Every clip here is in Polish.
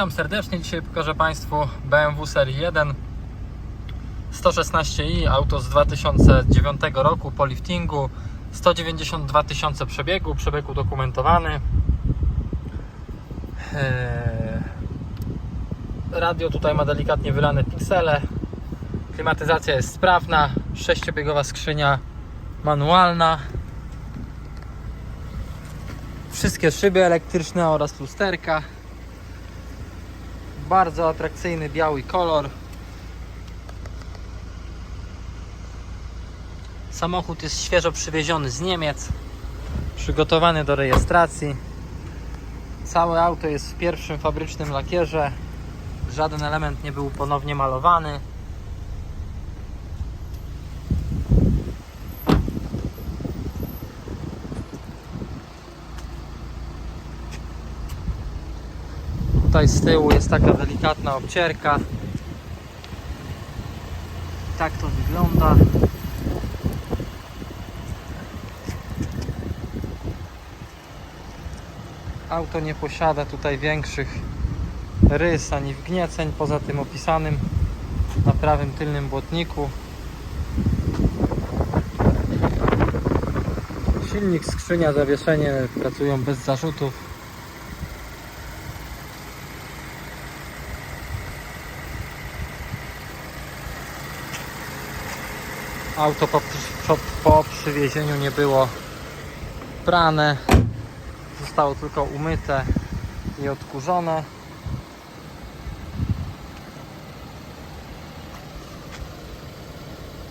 Witam serdecznie. Dzisiaj pokażę Państwu BMW serii 1 116i, auto z 2009 roku po liftingu, 192 tysiące przebiegu, przebieg udokumentowany. Eee, Radio tutaj ma delikatnie wylane piksele. Klimatyzacja jest sprawna, sześciobiegowa skrzynia manualna. Wszystkie szyby elektryczne oraz lusterka. Bardzo atrakcyjny biały kolor. Samochód jest świeżo przywieziony z Niemiec, przygotowany do rejestracji. Całe auto jest w pierwszym fabrycznym lakierze. Żaden element nie był ponownie malowany. Tutaj z tyłu jest taka delikatna obcierka. Tak to wygląda. Auto nie posiada tutaj większych rys ani wgnieceń poza tym opisanym na prawym tylnym błotniku. Silnik, skrzynia, zawieszenie pracują bez zarzutów. Auto po, po, po przywiezieniu nie było prane, zostało tylko umyte i odkurzone.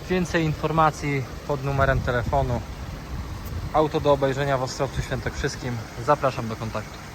Więcej informacji pod numerem telefonu. Auto do obejrzenia w Ostrowcu Świętokrzyskim. Zapraszam do kontaktu.